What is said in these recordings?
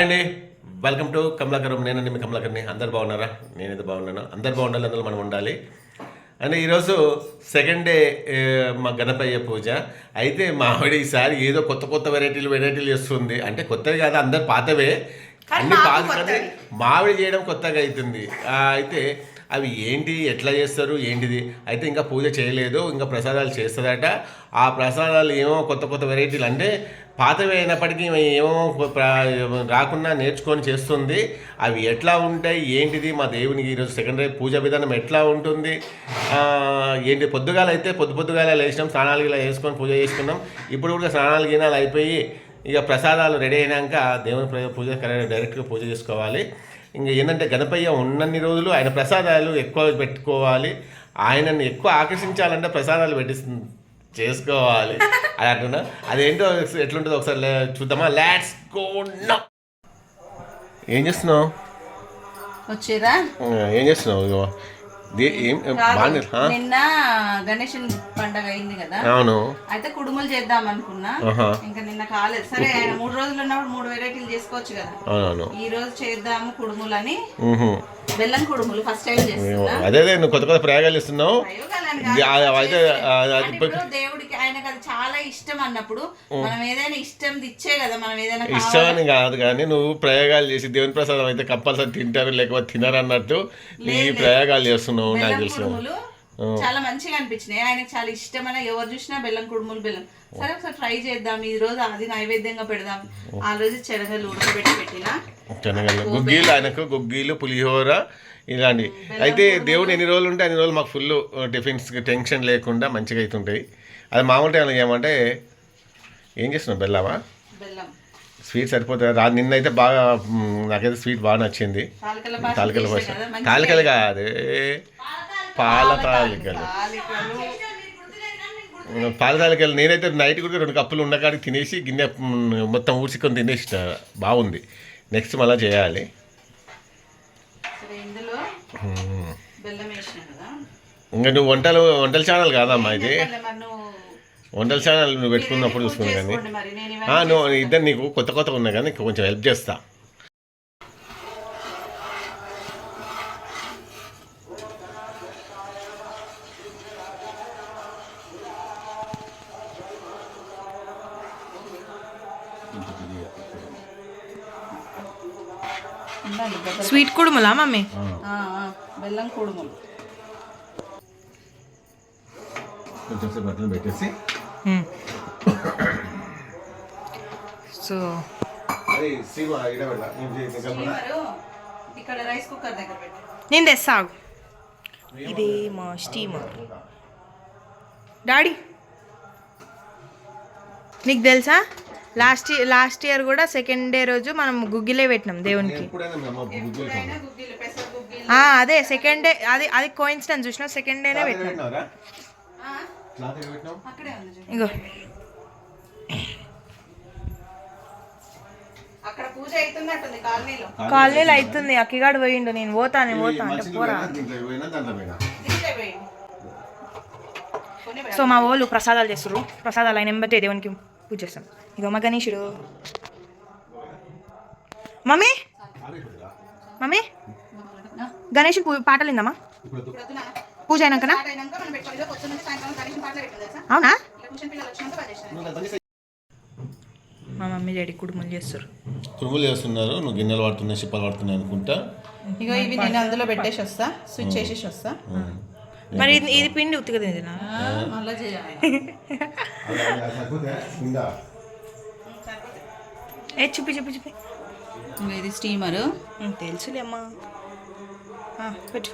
Hi అండి. Welcome to Kamalakaram. నేనండి మీ కమలాకర్ని. అందరు బాగున్నారా? నేనైతే బాగున్నాను. అందరు బాగుండాలి అందులో మనం ఉండాలి. అంటే ఈరోజు సెకండ్ డే మా గణపయ్య పూజ. అయితే మా ఆవిడ ఈసారి ఏదో కొత్త కొత్త వెరైటీలు వెరైటీలు చేస్తుంది. అంటే కొత్తవి కాదు అందరు పాతవే. అన్ని పాత మావిడి చేయడం కొత్తగా అవుతుంది అయితే అవి ఏంటి ఎట్లా చేస్తారు ఏంటిది? అయితే ఇంకా పూజ చేయలేదు ఇంకా ప్రసాదాలు చేస్తుందట. ఆ ప్రసాదాలు ఏమో కొత్త కొత్త వెరైటీలు అంటే పాతవి అయినప్పటికీ ఏమో రాకుండా నేర్చుకొని చేస్తుంది. అవి ఎట్లా ఉంటాయి ఏంటిది? మా దేవునికి ఈరోజు సెకండ్ పూజ విధానం ఎట్లా ఉంటుంది? ఏంటి? పొద్దుగాల అయితే పొద్దు పొద్దుగాల లేచినాం స్నానాలు ఇలా వేసుకొని పూజ చేసుకున్నాం. ఇప్పుడు కూడా స్నానాలు గినాలు అయిపోయి ఇక ప్రసాదాలు రెడీ అయినాక దేవుని పూజ డైరెక్ట్గా పూజ చేసుకోవాలి. ఇంకా ఏంటంటే గణపయ్య ఉన్నన్ని రోజులు ఆయన ప్రసాదాలు ఎక్కువ పెట్టుకోవాలి. ఆయనని ఎక్కువ ఆకర్షించాలంటే ప్రసాదాలు పెట్టి చేసుకోవాలి. అని అంటున్నా. అదేంటో ఎట్లుంటుందో ఒకసారి చూద్దామా. లాట్స్ గో ఏం చేస్తున్నావు? ఏం చేస్తున్నావు? నిన్న గణేష్ పండగ అయింది కదా. అవును. అయితే కుడుములు చేద్దాం అనుకున్నా. ఇంకా నిన్న కాలేదు. సరే ఆయన మూడు రోజులు ఉన్నప్పుడు మూడు వెరైటీలు చేసుకోవచ్చు కదా. ఈ రోజు చేద్దాము కుడుములు అని. బెల్లం కుడుములు ఫస్ట్ టైం చేస్తున్నా. అదే నువ్వు కొత్త కొత్త ప్రయోగాలు ఇస్తున్నావు దేవుడికి చాలా ఇష్టం అన్నప్పుడు మనం ఏదైనా ఇష్టం ఇచ్చే కదా మనం ఏదైనా ఇష్టమని కాదు కానీ నువ్వు ప్రయోగాలు చేసి దేవుని ప్రసాదం అయితే కంపల్సరీ తింటారు లేకపోతే తినరు అన్నట్టు నీ ప్రయోగాలు చేస్తున్నావు నాకు తెలుసు. చాలా మంచిగా అనిపించినాయి. ఆయనకు చాలా ఇష్టమైన ఎవరు చూసినా బెల్లం కుడుములు బెల్లం. సరే ఒకసారి ట్రై చేద్దాం. ఈ రోజు అది నైవేద్యంగా పెడదాం. ఆ రోజు శనగలు ఉడకబెట్టి పెట్టిన. శనగలు. గుగ్గీలు ఆయనకు గుగ్గీలు పులిహోర ఇలాంటి. అయితే దేవుడు ఎన్ని రోజులు ఉంటే అన్ని రోజులు మాకు ఫుల్ టిఫిన్స్ టెన్షన్ లేకుండా మంచిగా అవుతుంటాయి అది మామూలు టైంలో ఏమంటే ఏం చేస్తున్నావు బెల్లమా? బెల్లం. స్వీట్ సరిపోతుంది? రా నిన్నైతే బాగా నాకైతే స్వీట్ బాగా నచ్చింది. తాలికల భాష తాలికలు కాదు పాల తాలికలు పాల తాలికలు నేనైతే నైట్ కూడా రెండు కప్పులు ఉన్నకాడికి తినేసి గిన్నె మొత్తం ఊడ్చుకొని తినేసిన. బాగుంది. నెక్స్ట్ మళ్ళీ చేయాలి. ఇంకా నువ్వు వంటలు వంటల ఛానల్ కాదమ్మా ఇది? వంటల ఛానల్ నువ్వు పెట్టుకున్నప్పుడు చూసుకున్నా కానీ. చేసుకోండి మరి నేను ఆ, ఇవన్నీ నువ్వు ఇద్దరు నీకు కొత్త కొత్తగా ఉన్నాయి కానీ నీకు కొంచెం హెల్ప్ చేస్తా. స్వీట్ కుడుములా మమ్మీ? బెల్లం కుడుములు. కొంచెం సేపు బట్టలు పెట్టేసి సో దగ్గర పెట్టు. నేను తెస్తా. ఇది మా స్టీమర్ డాడీ నీకు తెలుసా? లాస్ట్ లాస్ట్ ఇయర్ కూడా సెకండ్ డే రోజు మనం గుగ్గిలే పెట్టినాం దేవునికి. అదే సెకండ్ డే అది అది కోయిన్సిడెన్స్ చూసిన సెకండ్ డేనే పెట్టినాం. ఇగో. కాలనీలో. కాలనీలో అవుతుంది. అక్కిగాడు పోయిండు నేను పోతా నేను పోతా అంటే పోరా. సో మా వాళ్ళు ప్రసాదాలు చేస్తారు ప్రసాదాలు అయిన బట్టి దేవునికి పూజ చేస్తాం ఇగో మా గణేశుడు మమ్మీ? మమ్మీ? గణేష్ పూ పాటలు విందామా? పొద్దున పూజ అయినాకనా అయినాక అవునా? మా మమ్మీ డాడీ కుటుంబాలు చేస్తారు. పురుగులు చేస్తున్నారు. నువ్వు గిన్నెలు వాడుతున్నాయి చిప్పలు వాడుతున్నాయి అనుకుంటా. ఇగో ఇవి నేను అందులో పెట్టేసి వస్తా. స్విచ్ చేసేసి వస్తా. మరి ఇది ఇది పిండి మళ్ళీ చేయాలి. ఏ చూపి చూపి చూపి. ఇది స్టీమరు. ఉమ్, తెలుసులే అమ్మా. ఆ, పెట్టు.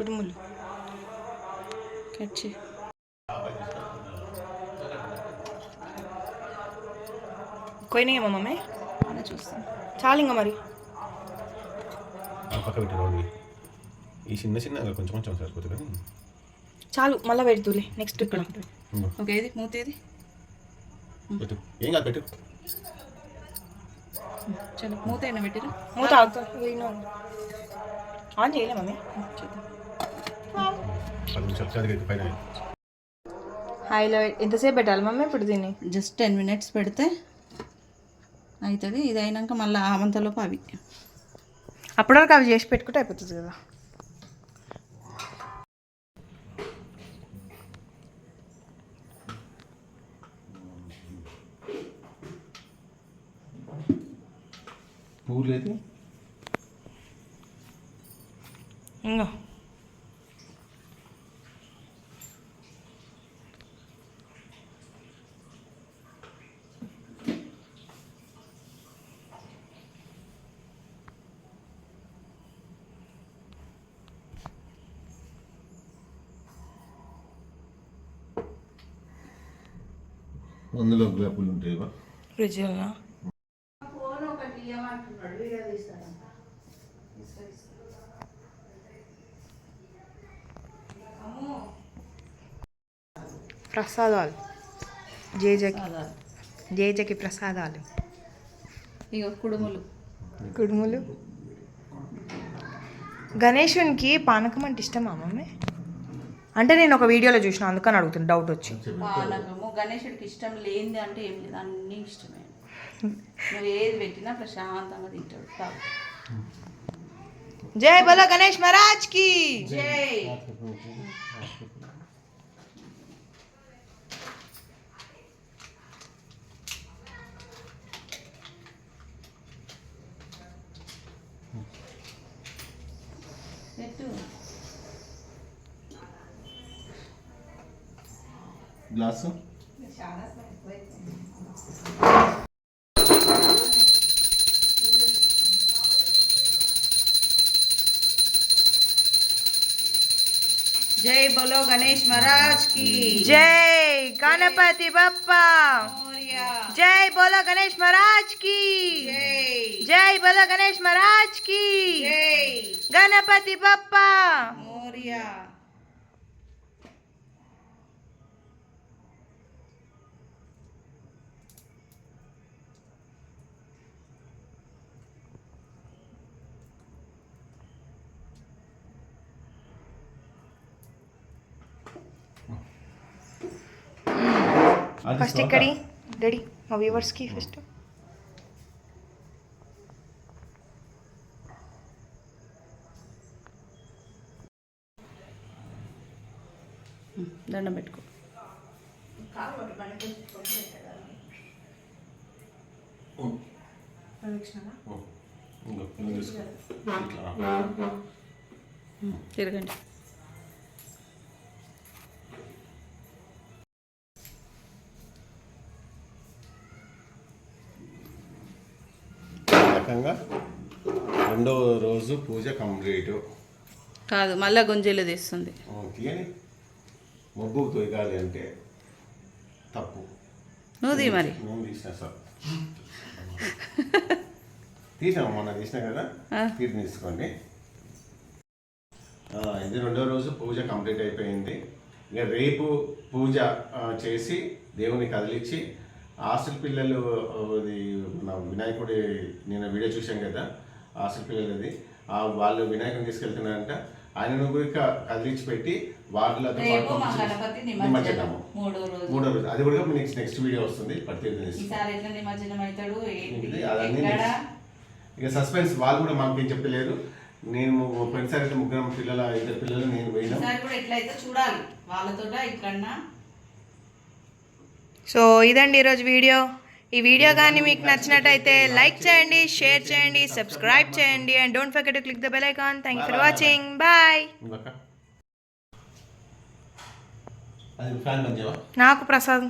కుటుంబాలు కట్ మమ్మీ అలా చూస్తాం. చాలు ఇంకా మరి. పక్క ఈ చిన్న చిన్న కొంచెం కొంచెం సరిపోతుంది కానీ. చాలు మళ్ళీ పెడుతులే నెక్స్ట్ ఇక్కడ. ఇంకో, ఓకే ఇది మూత ఇది పెట్టు. ఏం కాదు పెట్టు. చలో. మూత అయినా పెట్టిరా మూత ఆన్ చేయలే మమ్మీ పది నిమిషాలు పైన ఎంతసేపు పెట్టాలి మమ్మీ ఇప్పుడు దీన్ని? జస్ట్ టెన్ మినిట్స్ పెడితే అవుతుంది ఇది అయినాక మళ్ళీ ఆమంతలోపు అవి. అప్పటి వరకు అవి చేసి పెట్టుకుంటే అయిపోతుంది కదా. అయితే? ఇంకో అందులో ఉంటాయి ఫ్రిడ్జ్లో. ప్రసాదాలు. జేజకి. జేజకి ప్రసాదాలు. ఇక కుడుములు. కుడుములు. గణేశునికి పానకం అంటే ఇష్టమా మమ్మీ? అంటే నేను ఒక వీడియోలో చూసిన అందుకని అడుగుతున్నా డౌట్ వచ్చి. పానకము గణేశుడికి ఇష్టం లేనిది అంటే ఏం లేదు అన్నీ ఇష్టమే. నువ్వు ఏది పెట్టినా ప్రశాంతంగా తింటాడు. జై బలో గణేష్ మహారాజ్కి జై. గ్లాసు జై బోలో గణేష్ మహారాజ్కి జై గణపతి బప్పా మోరియా జై బోలో గణేష్ మహారాజ్కి జై జై బోలో గణేష్ మహారాజ్కి జై ఫస్ట్ ఇక్కడి రెడీ? మా వ్యూవర్స్కి ఫస్ట్. దండం పెట్టుకో. తిరగండి. రకంగా రెండో రోజు పూజ కంప్లీట్. కాదు మళ్ళా గుంజీలు తీస్తుంది. తీయని మబ్బు తొయ్యాలి అంటే తప్పు. నువ్వు తీ మరి. నేను తీసిన సార్. తీసాము మొన్న తీసిన కదా. తీరు తీసుకోండి. ఇది రెండో రోజు పూజ కంప్లీట్ అయిపోయింది. ఇక రేపు పూజ చేసి దేవుని కదిలించి హాస్టల్ పిల్లలు మన వినాయకుడి నేను వీడియో చూశాను కదా హాస్టల్ పిల్లలది. వాళ్ళు వినాయకుని తీసుకెళ్తున్నారంట. ఆయనను కూడా కదిలించి పెట్టి వాళ్ళతో గణపతి నిమజ్జనము. నిమజ్జనం మూడో రోజు. అది కూడా నెక్స్ట్ నెక్స్ట్ వీడియో వస్తుంది ఇక సస్పెన్స్ వాళ్ళు కూడా మాకు ఏం చెప్పలేరు నేను పోయినసారి అయితే ముగ్గురం పిల్లల ఇద్దరు పిల్లలు నేను పోయినా. చూడాలి. వాళ్ళతోట ఇక్కడన్నా సో ఇదండి ఈరోజు వీడియో. ఈ వీడియో కానీ మీకు నచ్చినట్టయితే లైక్ చేయండి షేర్ చేయండి సబ్స్క్రైబ్ చేయండి and don't forget to click the bell icon. Thank for watching. Bye. నాకు ప్రసాద్